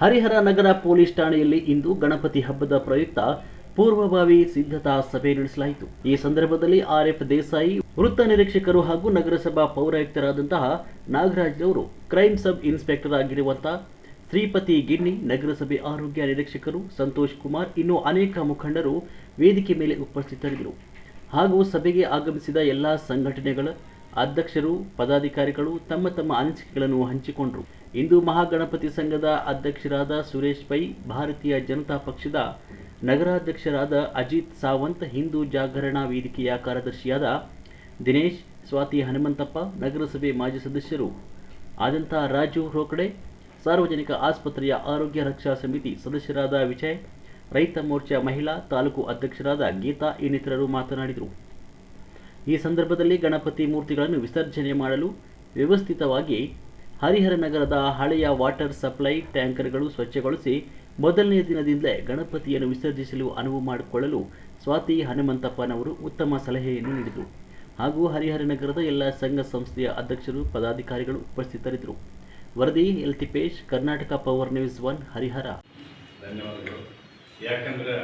ಹರಿಹರ ನಗರ police ಠಾಣೆಯಲ್ಲಿ ಇಂದು ಗಣಪತಿ ಹಬ್ಬದ ಪ್ರಯುಕ್ತ ಪೂರ್ವಭಾವಿ ಸಿದ್ಧತಾ ಸಭೆ ನಡೆಸಲಾಯಿತು. ಈ ಸಂದರ್ಭದಲ್ಲಿ ಆರ್ಎಫ್ ದೇಸಾಯಿ, ವೃತ್ತ ನಿರೀಕ್ಷಕರು ಹಾಗೂ ನಗರಸಭಾ ಪೌರಾಯುಕ್ತರಾದಂತಹ ನಾಗರಾಜ್ ಅವರು ಕ್ರೈಮ್ ಸಬ್ ಇನ್ಸ್ಪೆಕ್ಟರ್ ಆಗಿರುವಂತಹ ಶ್ರೀಪತಿ ಗಿನ್ನಿ, ನಗರಸಭೆ ಆರೋಗ್ಯ ನಿರೀಕ್ಷಕರು ಸಂತೋಷ್ ಕುಮಾರ್, ಇನ್ನೂ ಅನೇಕ ಮುಖಂಡರು ವೇದಿಕೆ ಮೇಲೆ ಉಪಸ್ಥಿತರಿದ್ದರು. ಹಾಗೂ ಸಭೆಗೆ ಆಗಮಿಸಿದ ಎಲ್ಲ ಸಂಘಟನೆಗಳ ಅಧ್ಯಕ್ಷರು, ಪದಾಧಿಕಾರಿಗಳು ತಮ್ಮ ತಮ್ಮ ಅನಿಸಿಕೆಗಳನ್ನು ಹಂಚಿಕೊಂಡರು. ಇಂದು ಮಹಾಗಣಪತಿ ಸಂಘದ ಅಧ್ಯಕ್ಷರಾದ ಸುರೇಶ್ ಪೈ, ಭಾರತೀಯ ಜನತಾ ಪಕ್ಷದ ನಗರಾಧ್ಯಕ್ಷರಾದ ಅಜಿತ್ ಸಾವಂತ್, ಹಿಂದೂ ಜಾಗರಣಾ ವೇದಿಕೆಯ ಕಾರ್ಯದರ್ಶಿಯಾದ ದಿನೇಶ್, ಸ್ವಾತಿ ಹನುಮಂತಪ್ಪ, ನಗರಸಭೆ ಮಾಜಿ ಸದಸ್ಯರು ಆದಂತಹ ರಾಜು ರೋಕಡೆ, ಸಾರ್ವಜನಿಕ ಆಸ್ಪತ್ರೆಯ ಆರೋಗ್ಯ ರಕ್ಷಾ ಸಮಿತಿ ಸದಸ್ಯರಾದ ವಿಜಯ್, ರೈತ ಮೋರ್ಚಾ ಮಹಿಳಾ ತಾಲೂಕು ಅಧ್ಯಕ್ಷರಾದ ಗೀತಾ ಇನ್ನಿತರರು ಮಾತನಾಡಿದರು. ಈ ಸಂದರ್ಭದಲ್ಲಿ ಗಣಪತಿ ಮೂರ್ತಿಗಳನ್ನು ವಿಸರ್ಜನೆ ಮಾಡಲು ವ್ಯವಸ್ಥಿತವಾಗಿ ಹರಿಹರ ನಗರದ ಹಳೆಯ ವಾಟರ್ ಸಪ್ಲೈ ಟ್ಯಾಂಕರ್ಗಳು ಸ್ವಚ್ಛಗೊಳಿಸಿ ಮೊದಲನೇ ದಿನದಿಂದಲೇ ಗಣಪತಿಯನ್ನು ವಿಸರ್ಜಿಸಲು ಅನುವು ಮಾಡಿಕೊಳ್ಳಲು ಸ್ವಾತಿ ಹನುಮಂತಪ್ಪನವರು ಉತ್ತಮ ಸಲಹೆಯನ್ನು ನೀಡಿದರು. ಹಾಗೂ ಹರಿಹರ ನಗರದ ಎಲ್ಲ ಸಂಘ ಸಂಸ್ಥೆಯ ಅಧ್ಯಕ್ಷರು, ಪದಾಧಿಕಾರಿಗಳು ಉಪಸ್ಥಿತರಿದ್ದರು. ವರದಿ, L Thipesh Karnataka power news one, Harihar. ಧನ್ಯವಾದಗಳು. ಯಾಕಂದ್ರೆ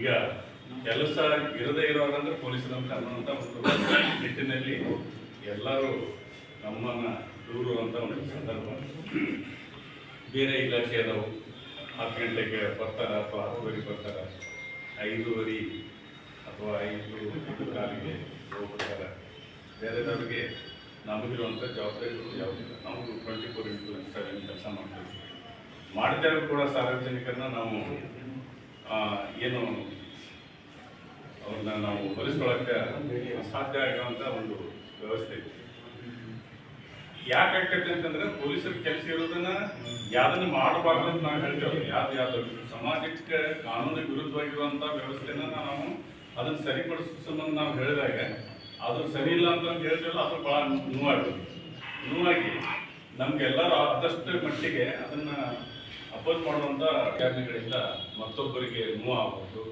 ಈಗ ಕೆಲಸ ಇರದೇ ಇರೋದಂದ್ರೆ ಪೊಲೀಸರು ಅಂತ ಅನ್ನುವಂಥ ಒಂದು ನಿಟ್ಟಿನಲ್ಲಿ ಎಲ್ಲರೂ ನಮ್ಮನ್ನ ಅಂತ ಒಂದು ಸಂದರ್ಭ. ಬೇರೆ ಇಲಾಖೆಯವರು ಹತ್ತು ಗಂಟೆಗೆ ಬರ್ತಾರೆ ಅಥವಾ ಹತ್ತುವರೆಗೆ ಬರ್ತಾರೆ, ಐದೂವರೆ ಅಥವಾ ಐದು ಐದು ಕಾಲಿಗೆ ಹೋಗ್ಬಿಡ್ತಾರೆ. ಬೇರೆದವ್ರಿಗೆ ನಮಗಿರುವಂಥ ಜವಾಬ್ದಾರಿಗಳು ಯಾವುದಿಲ್ಲ. ನಮಗೂ ಟ್ವೆಂಟಿ ಫೋರ್ ಇಂಟು ಸೆವೆನ್ ಕೆಲಸ ಮಾಡ್ತೀವಿ. ಮಾಡಿದಾಗ ಕೂಡ ಸಾರ್ವಜನಿಕರನ್ನ ನಾವು ಏನು ಅವ್ರನ್ನ ನಾವು ಹೋಲಿಸ್ಕೊಳ್ಳೋಕ್ಕೆ ಸಾಧ್ಯ ಆಗುವಂಥ ಒಂದು ವ್ಯವಸ್ಥೆ ಇದೆ. ಯಾಕೆ ಆಗ್ತೈತೆ ಅಂತಂದ್ರೆ ಪೊಲೀಸರ ಕೆಲಸ ಇರೋದನ್ನ ಯಾವ್ದನ್ನ ಮಾಡಬಾರ್ದು ಅಂತ ನಾವು ಹೇಳ್ತೇವೆ. ಯಾವ್ದು ಯಾವ್ದು ಸಮಾಜಕ್ಕೆ ಕಾನೂನಿಗೆ ವಿರುದ್ಧವಾಗಿರುವಂಥ ವ್ಯವಸ್ಥೆನ ನಾವು ಅದನ್ನ ಸರಿಪಡಿಸೋ ಸಂಬಂಧ ನಾವು ಹೇಳಿದಾಗ ಅದು ಸರಿ ಇಲ್ಲ ಅಂತ ಹೇಳ್ತೀವಲ್ಲ ಅದು ಭಾಳ ನೋವಾಗ್ತದೆ. ನೋವಾಗಿ ನಮ್ಗೆಲ್ಲರೂ ಆದಷ್ಟು ಮಟ್ಟಿಗೆ ಅದನ್ನ ಅಪೋಸ್ ಮಾಡುವಂಥ ಕಾರಣಗಳಿಂದ ಮತ್ತೊಬ್ಬರಿಗೆ ನೋವು ಆಗ್ಬೋದು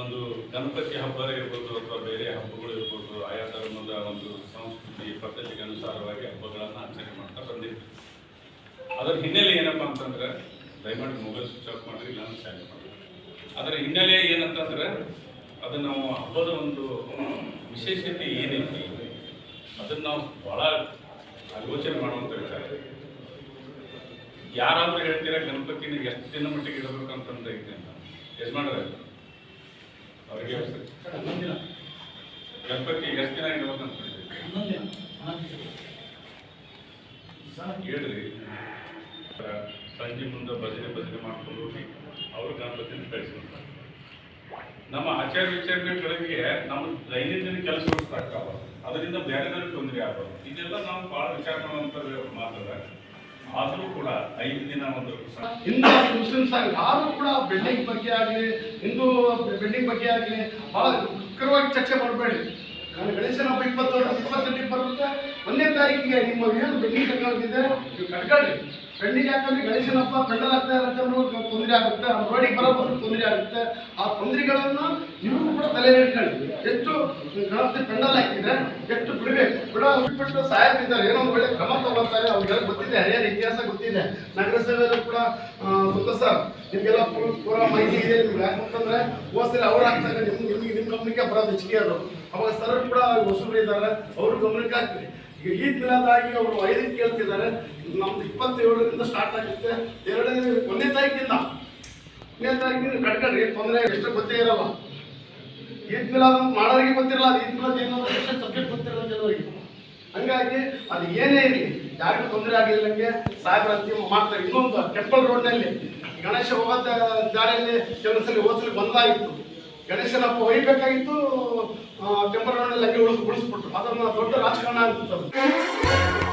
ಒಂದು ಗಣಪತಿ ಹಬ್ಬ ಇರ್ಬೋದು ಅಥವಾ ಬೇರೆ ಹಬ್ಬಗಳು ಇರ್ಬೋದು, ಆಯಾ ಧರ್ಮದ ಒಂದು ಸಂಸ್ಕೃತಿ, ಪದ್ಧತಿಗೆ ಅನುಸಾರವಾಗಿ ಹಬ್ಬಗಳನ್ನು ಆಚರಣೆ ಮಾಡ್ತಾ ಬಂದಿದ್ವಿ. ಅದರ ಹಿನ್ನೆಲೆ ಏನಪ್ಪ ಅಂತಂದ್ರೆ, ದಯಮಾಡಿ ಮೊಬೈಲ್ ಸ್ವಿಚ್ ಆಫ್ ಮಾಡಿ ಇಲ್ಲ ಅಂತ ಮಾಡಿ ಅದರ ಹಿನ್ನೆಲೆ ಏನಂತಂದ್ರೆ ಅದು ನಾವು ಹಬ್ಬದ ಒಂದು ವಿಶೇಷತೆ ಏನೈತಿ ಅದನ್ನು ನಾವು ಬಹಳ ಆಲೋಚನೆ ಮಾಡುವಂಥ ವಿಚಾರ. ಯಾರಾದರೂ ಹೇಳ್ತೀರಾ ಗಣಪತಿನ ಎಷ್ಟು ದಿನ ಮಟ್ಟಿಗೆ ಇಡಬೇಕು ಅಂತಂದ್ರೆ ಐತೆ ಅಂತ. ಯಜಮಾನ್ರ ಅವರಿಗೆ ಗಣಪತಿ ಎಷ್ಟು ದಿನ ಇಡಬೇಕಂತ ಹೇಳ್ರಿ. ಸಂಜೆ ಮುಂದೆ ಭಜನೆ ಭಜನೆ ಮಾಡ್ಕೊಂಡು ಹೋಗಿ ಅವ್ರ ಗಣಪತಿನ ಕಳಿಸ್ಕೊಂತಾರೆ ನಮ್ಮ ಆಚಾರ ವಿಚಾರಗಳಿಗೆ ನಮ್ಮ ದೈನಂದಿನ ಕೆಲಸ ಸಾಕಾವ ಅದರಿಂದ ಬೇರೆ ತೊಂದರೆ ಆಗೋದು ಇದೆಲ್ಲ ನಾವು ಭಾಳ ವಿಚಾರ ಮಾಡುವಂಥ ಮಾತದ ಆದರೂ ಕೂಡ ಐದು ದಿನ ಒಂದು ಹಿಂದೂ ಮುಸ್ಲಿಮ್ಸ್ ಆಗಲಿ ಯಾರು ಕೂಡ ಬಿಲ್ಡಿಂಗ್ ಬಗ್ಗೆ ಆಗಲಿ, ಹಿಂದೂ ಬಿಲ್ಡಿಂಗ್ ಬಗ್ಗೆ ಆಗಲಿ ಭಾಳ ಉಗ್ರವಾಗಿ ಚರ್ಚೆ ಮಾಡಬೇಡಿ. ನಾನು ಗಣೇಶನ ಹಬ್ಬ ಇಪ್ಪತ್ತೇಳು ಇಪ್ಪತ್ತೆಂಟಕ್ಕೆ ಬರುತ್ತೆ. ಒಂದನೇ ತಾರೀಕಿಗೆ ನಿಮ್ಮ ಏನು ಬಿಲ್ಡಿಂಗ್ ಕಟ್ಕೊಳ್ಳೋದಿದೆ ನೀವು ಕಟ್ಕೊಳ್ಳಿ. ಬೆಂಡಿಂಗ್ ಯಾಕಂದ್ರೆ ಗಣೇಶನಪ್ಪ ಆಗ್ತಾ ಇರುತ್ತೆ ಅನ್ನೋ ತೊಂದರೆ ಆಗುತ್ತೆ ರೋಡಿಗೆ ಬರೋದು ತೊಂದರೆ ಆಗುತ್ತೆ. ಆ ತೊಂದರೆಗಳನ್ನು ನೀವು ಕೂಡ ತಲೆ ಹಿಡ್ಕೊಳ್ಳಿ ಎಷ್ಟು ಗಣಪತಿ ಕಣ್ಣಲ್ಲಿ ಹಾಕಿದ್ರೆ ಎಷ್ಟು ಬಿಡಬೇಕು? ಬಿಡೋ ಬಿಟ್ಟು ಸಾಯತ್ತಿದ್ದಾರೆ ಏನೋ ಒಳ್ಳೆ ಕ್ರಮ ತಗೊಳ್ತಾರೆ. ಅವ್ರಿಗೆಲ್ಲ ಗೊತ್ತಿದೆ, ಹಳೆಯ ಇತಿಹಾಸ ಗೊತ್ತಿದೆ. ನಗರಸಭೆಯಲ್ಲೂ ಕೂಡ ಸುತ್ತ ಸರ್, ನಿಮಗೆಲ್ಲ ಪೂರ ಮಾಹಿತಿ ಇದೆ. ನಿಮ್ಗೆ ಯಾಕಂತಂದ್ರೆ ಹೋದ್ಸಲ ಅವ್ರು ಹಾಕ್ತಾರೆ ನಿಮ್ಗೆ ನಿಮ್ಗೆ ನಿಮ್ಮ ಗಮನಕ್ಕೆ ಬರೋದು ಹೆಚ್ಚಿಗೆ ಅದು. ಅವಾಗ ಸರ್ ಕೂಡ ಹೊಸಬ್ರು ಇದ್ದಾರೆ. ಅವರು ಗಮನಕ್ಕೆ ಹಾಕ್ತಾರೆ ಈಗ ಈದ್ ಮಿಲಾದಾಗಿ ಅವರು ಐದಕ್ಕೆ ಕೇಳ್ತಿದ್ದಾರೆ. ನಮ್ದು ಇಪ್ಪತ್ತೇಳರಿಂದ ಸ್ಟಾರ್ಟ್ ಆಗುತ್ತೆ ಎರಡನೇ ಒಂದನೇ ತಾರೀಕಿಂದ. ಒಂದನೇ ತಾರೀಕಿನ ಕಟ್ಕಡ್ರಿ ತೊಂದರೆ ಎಷ್ಟು ಗೊತ್ತೇ ಇರಲ್ಲ. ಈದ್ ಮಿಲಾದ್ ಮಾಡೋರಿಗೆ ಗೊತ್ತಿರಲ್ಲ, ಅದು ಈದ್ ಮಿಲಾದ್ ಏನೋ ಸಬ್ಜೆಕ್ಟ್ ಗೊತ್ತಿರಲ್ಲ ಜನರಿಗೆ ಹಂಗಾಗಿ ಅದು ಏನೇ ಇರಲಿ, ಯಾರಿಗೂ ತೊಂದರೆ ಆಗಿಲ್ಲಂಗೆ ಸಾಹೇಬ್ರ ಅಂತಿಮ ಮಾಡ್ತಾರೆ. ಇನ್ನೊಂದು ಟೆಂಪಲ್ ರೋಡ್ನಲ್ಲಿ ಗಣೇಶ ಹೋಗೋ ದ- ದಾರಿಯಲ್ಲಿ ಕೆಲವು ಸಲ ಹೋದ್ಸಲಿ ಬಂದಾಗಿತ್ತು ಗಣೇಶನ ಹಬ್ಬ ಒಯ್ಬೇಕಾಗಿತ್ತು ಟೆಂಪಲ್ ರೋಡ್ನಲ್ಲಿ ಹಂಗೆ ಉಳಿಸ್ ಉಳಿಸ್ಬಿಟ್ರು. ಅದನ್ನ ದೊಡ್ಡ ರಾಜಕಾರಣ ಆಗ್ತದೆ